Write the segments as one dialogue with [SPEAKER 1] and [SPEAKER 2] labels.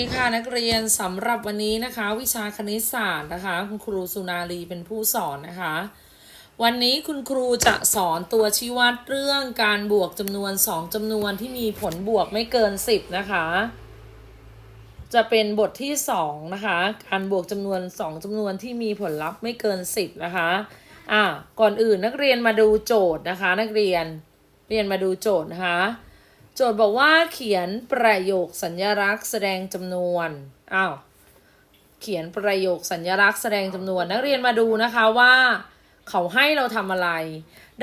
[SPEAKER 1] ดีค่ะนักเรียนสำหรับวันนี้นะคะ วิชาคณิตศาสตร์นะคะ คุณครูสุนารีเป็นผู้สอนนะคะ วันนี้คุณครูจะสอนตัวชี้วัดเรื่องการบวกจำนวน 2จำนวนที่มีผลบวกไม่เกิน 10 นะคะ จะเป็นบทที่ 2 นะคะ การบวกจำนวน 2จำนวนที่มีผลลัพธ์ไม่เกิน 10 นะคะอะก่อนอื่นนักเรียนมาดูโจทย์นะคะ นักเรียนเรียนมาดูโจทย์นะคะ จทย์บอกว่าเขียนประโยคสัญลักษณ์แสดงจำนวน อ้าว เขียนประโยคสัญลักษณ์แสดงจำนวน นักเรียนมาดูนะคะว่า เขาให้เราทำอะไร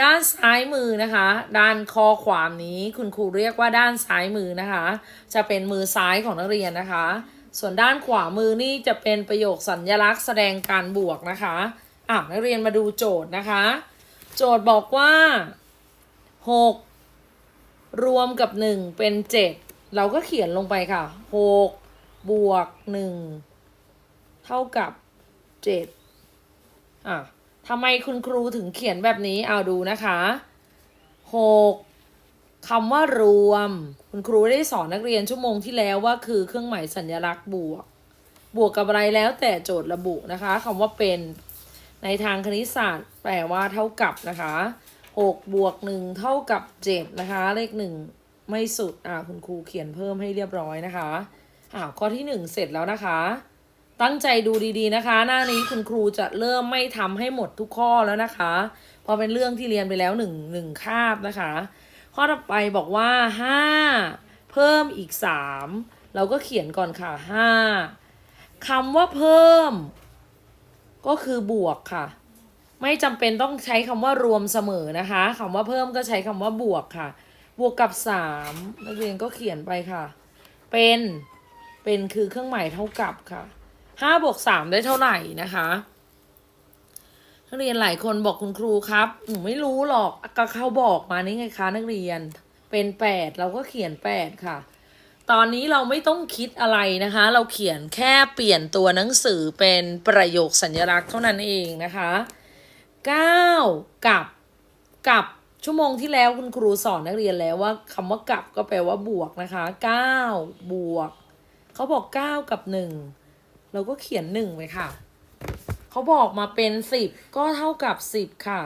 [SPEAKER 1] ด้านซ้ายมือนะคะ ด้านข้อความนี้คุณครูเรียกว่าด้านซ้ายมือนะคะ จะเป็นมือซ้ายของนักเรียนนะคะ ส่วนด้านขวามือนี่จะเป็นประโยคสัญลักษณ์แสดงการบวกนะคะอะนักเรียนมาดูโจทย์นะคะ โจทย์บอกว่าหก รวมกับ 1 เป็น 7 เราก็เขียนลงไปค่ะ 6 บวก 1 เท่ากับ 7 อะทำไมคุณครูถึงเขียนแบบนี้เอาดูนะคะ 6คำว่ารวม คุณครูได้สอนนักเรียนชั่วโมงที่แล้วว่าคือเครื่องหมายสัญลักษณ์บวก บวกกับอะไรแล้วแต่โจทย์ระบุนะคะคำว่าเป็นในทางคณิตศาสตร์แปลว่าเท่ากับนะคะ 6 บวก 1 เท่ากับ 7 นะคะ เลข 1 ไม่สุด อ่าคุณครูเขียนเพิ่มให้เรียบร้อยนะคะอ่าข้อที่ 1 เสร็จแล้วนะคะ ตั้งใจดูดีๆนะคะ หน้านี้คุณครูจะเริ่มไม่ทำให้หมดทุกข้อแล้วนะคะเพราะเป็นเรื่องที่เรียนไปแล้ว1 1คาบนะคะ ข้อต่อไปบอกว่า 5 เพิ่มอีก 3 เราก็เขียนก่อนค่ะ 5คำว่าเพิ่ม ก็คือบวกค่ะ ไม่จำเป็นต้องใช้คำว่ารวมเสมอนะคะคำว่าเพิ่มก็ใช้คำว่าบวกค่ะ บวกกับสามนักเรียนก็เขียนไปค่ะ เป็นเป็นคือเครื่องหมายเท่ากับค่ะห้าบวกสามได้เท่าไหร่นะคะนักเรียนหลายคนบอกคุณครูครับหนูไม่รู้หรอกก็เขาบอกมานี่ไงคะนักเรียนเป็นแปดเราก็เขียนแปดค่ะ ตอนนี้เราไม่ต้องคิดอะไรนะคะ เราเขียนแค่เปลี่ยนตัวหนังสือเป็นประโยคสัญลักษณ์เท่านั้นเองนะคะ 9 กับ กับชั่วโมงที่แล้วคุณครูสอนนักเรียนแล้วว่าคำว่ากับก็แปลว่าบวกนะคะ 9 บวก เขาบอก 9 กับ 1 เราก็เขียน1ไว้ค่ะ เขาบอกมาเป็น 10 ก็เท่ากับ 10 ค่ะ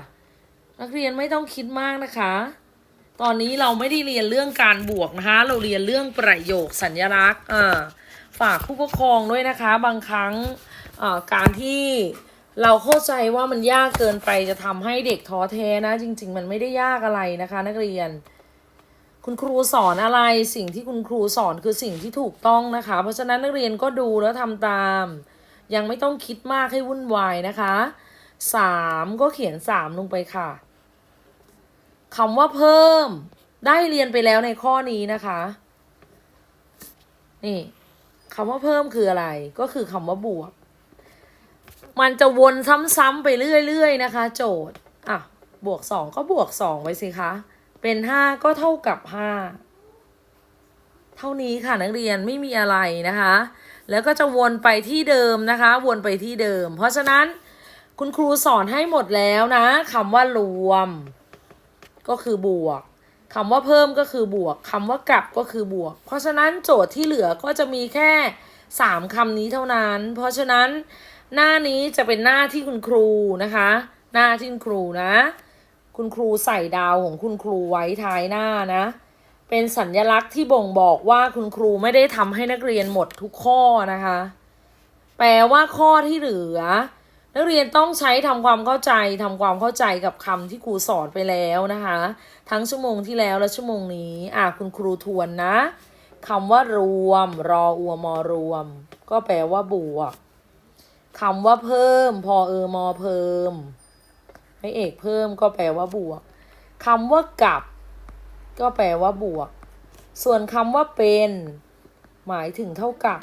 [SPEAKER 1] นักเรียนไม่ต้องคิดมากนะคะ ตอนนี้เราไม่ได้เรียนเรื่องการบวกนะคะ เราเรียนเรื่องประโยคสัญญลักษณ์อ่าฝากผู้ปกครองด้วยนะคะ บางครั้งการที่ เราเข้าใจว่ามันยากเกินไปจะทำให้เด็กท้อแท้นะ จริง ๆ มันไม่ได้ยากอะไรนะคะ นักเรียน คุณครูสอนอะไร สิ่งที่คุณครูสอนคือสิ่งที่ถูกต้องนะคะ เพราะฉะนั้นนักเรียนก็ดูแล้วทำตาม ยังไม่ต้องคิดมากให้วุ่นวายนะคะสามก็เขียนสามลงไปค่ะคำว่าเพิ่ม ได้เรียนไปแล้วในข้อนี้นะคะ นี่คำว่าเพิ่มคืออะไร ก็คือคำว่าบวก มันจะวนซ้ำๆไปเรื่อยๆนะคะ โจทย์อะบวกสองก็บวกสองไว้สิคะ เป็นห้าก็เท่ากับห้าเท่านี้ค่ะนักเรียนไม่มีอะไรนะคะ แล้วก็จะวนไปที่เดิมนะคะ วนไปที่เดิม เพราะฉะนั้นคุณครูสอนให้หมดแล้วนะคำว่ารวม ก็คือบวกคำว่าเพิ่มก็คือบวกคำว่ากลับก็คือบวก เพราะฉะนั้นโจทย์ที่เหลือก็จะมีแค่สามคำนี้เท่านั้น เพราะฉะนั้น หน้านี้จะเป็นหน้าที่คุณครูนะคะ หน้าที่คุณครูนะ คุณครูใส่ดาวของคุณครูไว้ท้ายหน้านะ เป็นสัญญลักษณ์ที่บ่งบอกว่าคุณครูไม่ได้ทำให้นักเรียนหมดทุกข้อนะคะ แปลว่าข้อที่เหลือ นักเรียนต้องใช้ทำความเข้าใจทำความเข้าใจกับคำที่ครูสอนไปแล้วนะคะ ทั้งชั่วโมงที่แล้วและชั่วโมงนี้ อะคุณครูทวนนะคำว่ารวม รออัวมอรวม ก็แปลว่าบวก คำว่าเพิ่ม พอเออมอเพิ่มให้เอกเพิ่มก็แปลว่าบวกคำว่ากับ ก็แปลว่าบวก ส่วนคำว่าเป็น หมายถึงเท่ากับ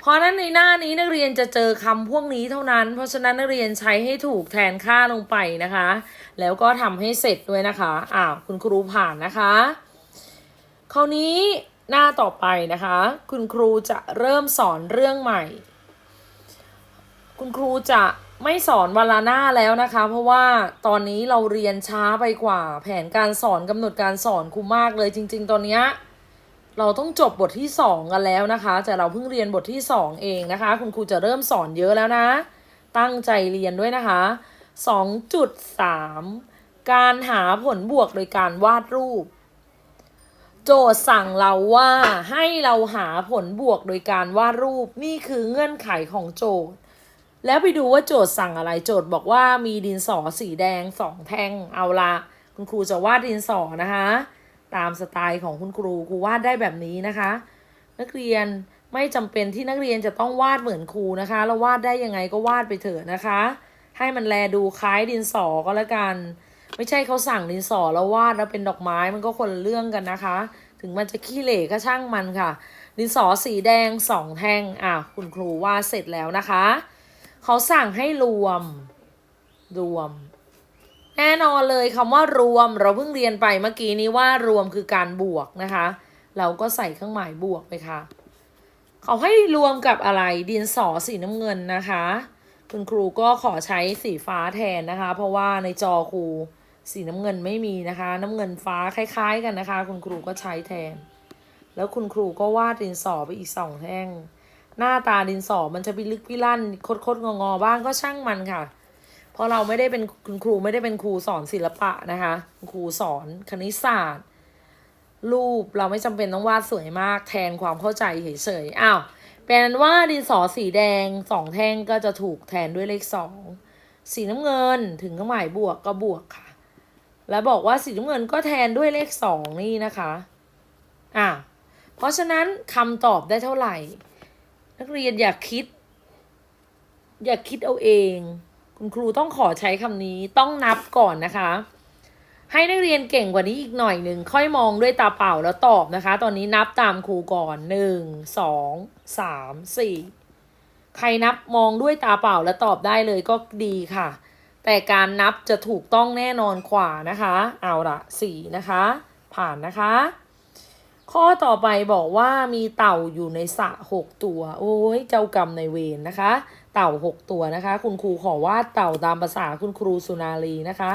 [SPEAKER 1] เพราะนั้นในหน้านี้นักเรียนจะเจอคำพวกนี้เท่านั้น เพราะฉะนั้นนักเรียนใช้ให้ถูกแทนค่าลงไปนะคะ แล้วก็ทำให้เสร็จด้วยนะคะอ้าวคุณครูผ่านนะคะ คราวนี้หน้าต่อไปนะคะ คุณครูจะเริ่มสอนเรื่องใหม่ คุณครูจะไม่สอนวันละหน้าแล้วนะคะ เพราะว่าตอนนี้เราเรียนช้าไปกว่า แผนการสอนกำหนดการสอนครูมากเลยจริง ๆ ตอนเนี้ยเราต้องจบบทที่สองกันแล้วนะคะ แต่เราเพิ่งเรียนบทที่สองเองนะคะ คุณครูจะเริ่มสอนเยอะแล้วนะ ตั้งใจเรียนด้วยนะคะสองจุดสามการหาผลบวกโดยการวาดรูป โจทย์สั่งเราว่าให้เราหาผลบวกโดยการวาดรูปนี่คือเงื่อนไขของโจทย์ แล้วไปดูว่าโจทย์สั่งอะไรโจทย์บอกว่ามีดินสอสีแดงสองแท่งเอาละคุณครูจะวาดดินสอนะคะ ตามสไตล์ของคุณครูครูวาดได้แบบนี้นะคะ นักเรียนไม่จำเป็นที่นักเรียนจะต้องวาดเหมือนครูนะคะ แล้ววาดได้ยังไงก็วาดไปเถอะนะคะ ให้มันแลดูคล้ายดินสอก็แล้วกัน ไม่ใช่เขาสั่งดินสอแล้ววาดแล้วเป็นดอกไม้มันก็คนเรื่องกันนะคะ ถึงมันจะขี้เหร่ก็ช่างมันค่ะ ดินสอสีแดงสองแท่งอะคุณครูวาดเสร็จแล้วนะคะ เขาสั่งให้รวม รวม แน่นอนเลยคำว่ารวม เราเพิ่งเรียนไปเมื่อกี้นี้ว่ารวมคือการบวกนะคะ เราก็ใส่เครื่องหมายบวกไปค่ะ เขาให้รวมกับอะไรดินสอสีน้ำเงินนะคะ คุณครูก็ขอใช้สีฟ้าแทนนะคะ เพราะว่าในจอครูสีน้ำเงินไม่มีนะคะ น้ำเงินฟ้าคล้ายๆ กันนะคะ คุณครูก็ใช้แทน แล้วคุณครูก็วาดดินสอไปอีกสองแท่ง หน้าตาดินสอมันจะพิลึกพิลั่นคดคดงองอบ้างก็ช่างมันค่ะ เพราะเราไม่ได้เป็นคุณครูไม่ได้เป็นครูสอนศิลปะนะคะครูสอนคณิตศาสตร์ รูปเราไม่จำเป็นต้องวาดสวยมาก แทนความเข้าใจเฉยๆอ้าวเป็นว่าดินสอสีแดงสองแท่งก็จะถูกแทนด้วยเลขสองสีน้ำเงินถึงเครื่องหมายบวกก็บวกค่ะ แล้วบอกว่าสีน้ำเงินก็แทนด้วยเลขสองนี่นะคะอะเพราะฉะนั้นคำตอบได้เท่าไหร่ นักเรียนอย่าคิด อย่าคิดเอาเอง คุณครูต้องขอใช้คำนี้ต้องนับก่อนนะคะ ให้นักเรียนเก่งกว่านี้อีกหน่อยหนึ่งค่อยมองด้วยตาเปล่าแล้วตอบนะคะ ตอนนี้นับตามครูก่อนหนึ่งสองสามสี่ใครนับมองด้วยตาเปล่าแล้วตอบได้เลยก็ดีค่ะ แต่การนับจะถูกต้องแน่นอนกว่านะคะ เอาละสี่นะคะ ผ่านนะคะ ข้อต่อไปบอกว่ามีเต่าอยู่ในสระหกตัว โอ้ยเจ้ากรรมในเวรนะคะ เต่าหกตัวนะคะ คุณครูขอวาดเต่าตามภาษาคุณครูสุนารีนะคะ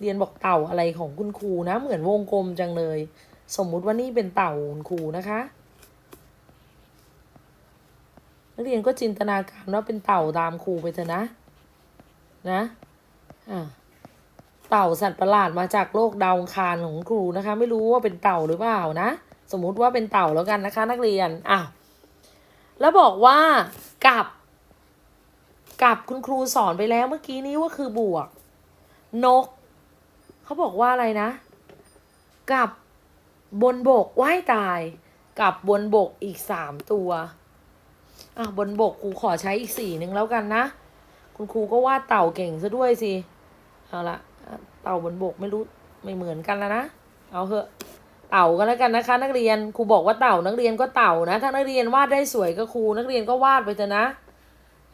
[SPEAKER 1] เรียนบอกเต่าอะไรของคุณครูนะ เหมือนวงกลมจังเลย สมมุติว่านี่เป็นเต่าคุณครูนะคะนักเรียนก็จินตนาการว่าเป็นเต่าตามครูไปเถอะนะ นะ อ่า เต่าสัตว์ประหลาดมาจากโลกดาวคารของครูนะคะ ไม่รู้ว่าเป็นเต่าหรือเปล่านะ สมมุติว่าเป็นเต่าแล้วกันนะคะ นักเรียนอ้าวแล้วบอกว่ากับ กับคุณครูสอนไปแล้วเมื่อกี้นี้ว่าคือบวก นก เขาบอกว่าอะไรนะ กับบนบกว่ายตาย กับบนบกอีกสามตัวอะบนบกครูขอใช้อีกสี่หนึ่งแล้วกันนะ คุณครูก็ว่าเต่าเก่งซะด้วยสิ เอาละ ต่าบนบกไม่รู้ไม่เหมือนกันแล้วนะ เอาเถอะเต่ากันแล้วกันนะคะ นักเรียนครูบอกว่าเต่านักเรียนก็เต่านะ ถ้านักเรียนวาดได้สวยก็ครูนักเรียนก็วาดไปเถอะนะ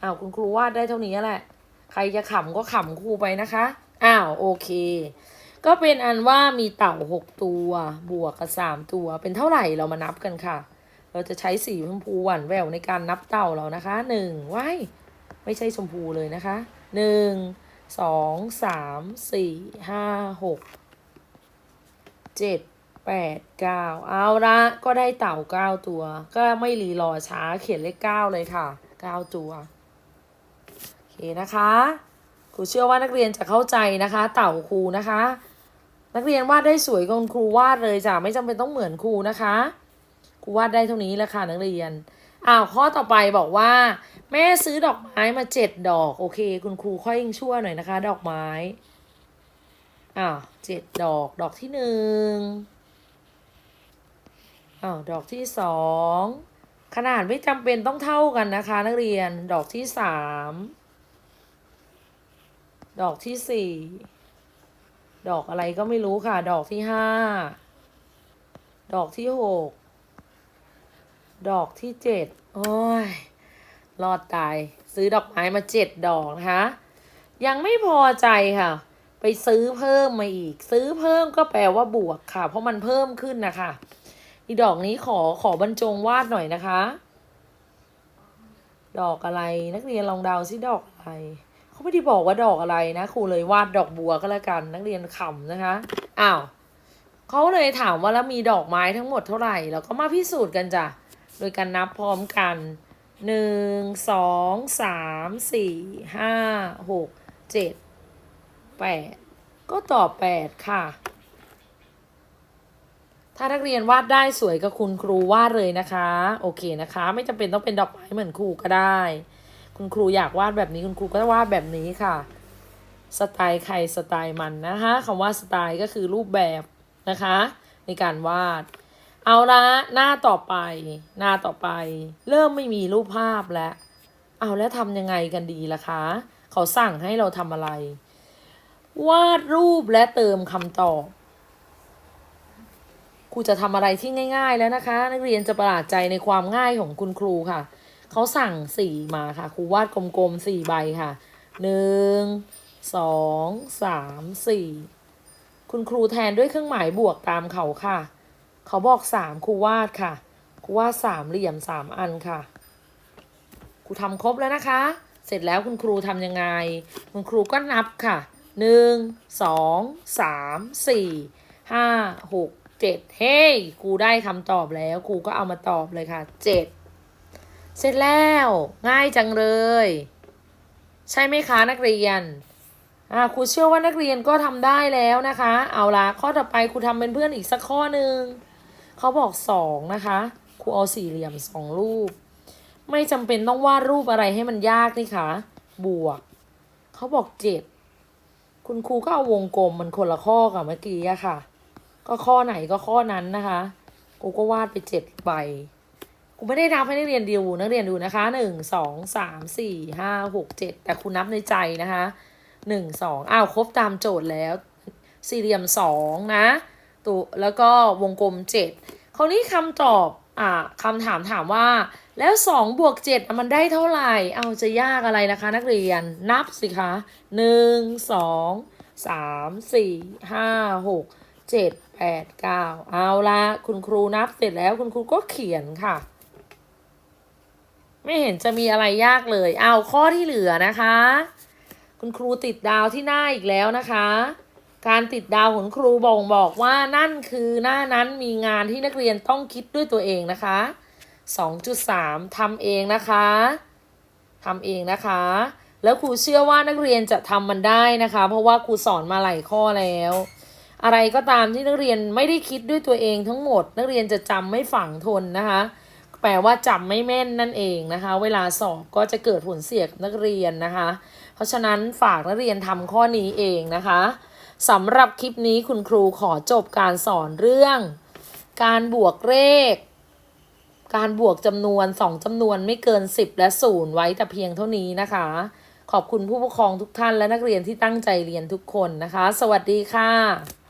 [SPEAKER 1] อ้าวคุณครูวาดได้เท่านี้แหละ ใครจะขำก็ขำครูไปนะคะอ้าวโอเค ก็เป็นอันว่ามีเต่าหกตัวบวกกับสามตัว เป็นเท่าไหร่เรามานับกันค่ะ เราจะใช้สีชมพูหวานแววในการนับเต่าเรานะคะหนึ่งว้ายไม่ใช่ชมพูเลยนะคะหนึ่ง สองสามสี่ห้าหกเจ็ดแปดเก้าเอาละก็ได้เต่าเก้าตัว ก็ไม่รีรอช้าเขียนเลขเก้าเลยค่ะเก้าตัว โอเคนะคะครูเชื่อว่านักเรียนจะเข้าใจนะคะ เต่าครูนะคะ นักเรียนวาดได้สวยกว่าครูวาดเลยจ้ะไม่จำเป็นต้องเหมือนครูนะคะครูวาดได้เท่านี้แหละค่ะนักเรียนอ้าวข้อต่อไปบอกว่า แม่ซื้อดอกไม้มาเจ็ดดอก โอเค คุณครูค่อยยังชั่วหน่อยนะคะ ดอกไม้อ้าวเจ็ดดอกดอกที่หนึ่งอ้าวดอกที่สองขนาดไม่จำเป็นต้องเท่ากันนะคะ นักเรียนดอกที่สามดอกที่สี่ดอกอะไรก็ไม่รู้ค่ะ ดอกที่ห้าดอกที่หกดอกที่เจ็ดโอ้ย รอดตาย ซื้อดอกไม้มาเจ็ดดอกนะคะ ยังไม่พอใจค่ะ ไปซื้อเพิ่มมาอีก ซื้อเพิ่มก็แปลว่าบวกค่ะ เพราะมันเพิ่มขึ้นนะคะอีดอกนี้ขอขอบรรจงวาดหน่อยนะคะ ดอกอะไรนักเรียนลองเดาซิดอกอะไรเขาไม่ได้บอกว่าดอกอะไรนะครูเลยวาดดอกบัวก็แล้วกัน นักเรียนขำนะคะอ้าวเขาเลยถามว่าแล้วมีดอกไม้ทั้งหมดเท่าไหร่ แล้วก็มาพิสูจน์กันจ้ะ โดยการนับพร้อมกัน หนึ่งสองสามสี่ห้าหกเจ็ดแปดก็ตอบแปดค่ะ ถ้านักเรียนวาดได้สวยกับคุณครูวาดเลยนะคะ โอเคนะคะ ไม่จำเป็นต้องเป็นดอกไม้เหมือนครูก็ได้ คุณครูอยากวาดแบบนี้คุณครูก็วาดแบบนี้ค่ะ สไตล์ใครสไตล์มันนะคะคำว่าสไตล์ก็คือรูปแบบนะคะ ในการวาด เอาละหน้าต่อไป หน้าต่อไป เริ่มไม่มีรูปภาพแล้ว เอาแล้วทำยังไงกันดีล่ะคะ เขาสั่งให้เราทำอะไร วาดรูปและเติมคำตอบครูจะทำอะไรที่ง่าย ๆ แล้วนะคะ นักเรียนจะประหลาดใจในความง่ายของคุณครูค่ะ เขาสั่งสีมาค่ะครูวาดกลมๆสี่ใบค่ะหนึ่งสองสามสี่คุณครูแทนด้วยเครื่องหมายบวกตามเขาค่ะ เขาบอกสามครูวาดค่ะครูวาดสามเหลี่ยมสามอันค่ะครูทำครบแล้วนะคะ เสร็จแล้วคุณครูทำยังไง คุณครูก็นับค่ะหนึ่งสองสามสี่ห้าหกเจ็ดเฮ้ยครูได้คำตอบแล้วครูก็เอามาตอบเลยค่ะเจ็ดเสร็จแล้ว ง่ายจังเลย ใช่ไหมคะนักเรียนอ่าครูเชื่อว่านักเรียนก็ทำได้แล้วนะคะ เอาละข้อต่อไปครูทำเป็นเพื่อนอีกสักข้อหนึ่ง เขาบอกสองนะคะครูเอาสี่เหลี่ยมสองรูป ไม่จำเป็นต้องวาดรูปอะไรให้มันยากนี่คะ บวก เขาบอกเจ็ดคุณครูก็เอาวงกลมมันคนละข้อกับเมื่อกี้อะค่ะ ก็ข้อไหนก็ข้อนั้นนะคะครูก็วาดไปเจ็ดใบครูไม่ได้นับให้นักเรียนดูนักเรียนดูนะคะหนึ่งสองสามสี่ห้าหกเจ็ดแต่ครูนับในใจนะคะหนึ่งสองอ้าวครบตามโจทย์แล้ว สี่เหลี่ยมสองนะ ตัวแล้วก็วงกลมเจ็ดคราวนี้คำตอบอ่าคำถามถามว่า แล้วสองบวกเจ็ดมันได้เท่าไหร่ เอาจะยากอะไรนะคะ นักเรียนนับสิคะหนึ่งสองสามสี่ห้าหกเจ็ดแปดเก้าเอาละคุณครูนับเสร็จแล้วคุณครูก็เขียนค่ะ ไม่เห็นจะมีอะไรยากเลย เอาข้อที่เหลือนะคะ คุณครูติดดาวที่หน้าอีกแล้วนะคะ การติดดาวของครูบ่งบอกว่านั่นคือหน้านั้นมีงานที่นักเรียนต้องคิดด้วยตัวเองนะคะ 2.3ทำเองนะคะทำเองนะคะ แล้วครูเชื่อว่านักเรียนจะทำมันได้นะคะ เพราะว่าครูสอนมาหลายข้อแล้ว อะไรก็ตามที่นักเรียนไม่ได้คิดด้วยตัวเองทั้งหมด นักเรียนจะจำไม่ฝังทนนะคะ แปลว่าจำไม่แม่นนั่นเองนะคะ เวลาสอบก็จะเกิดผลเสียกับนักเรียนนะคะ เพราะฉะนั้นฝากนักเรียนทำข้อนี้เองนะคะ สำหรับคลิปนี้คุณครูขอจบการสอนเรื่อง การบวกเลข การบวกจำนวนสองจำนวนไม่เกิน 10 และ0ไว้แต่เพียงเท่านี้นะคะ ขอบคุณผู้ปกครองทุกท่านและนักเรียนที่ตั้งใจเรียนทุกคนนะคะ สวัสดีค่ะ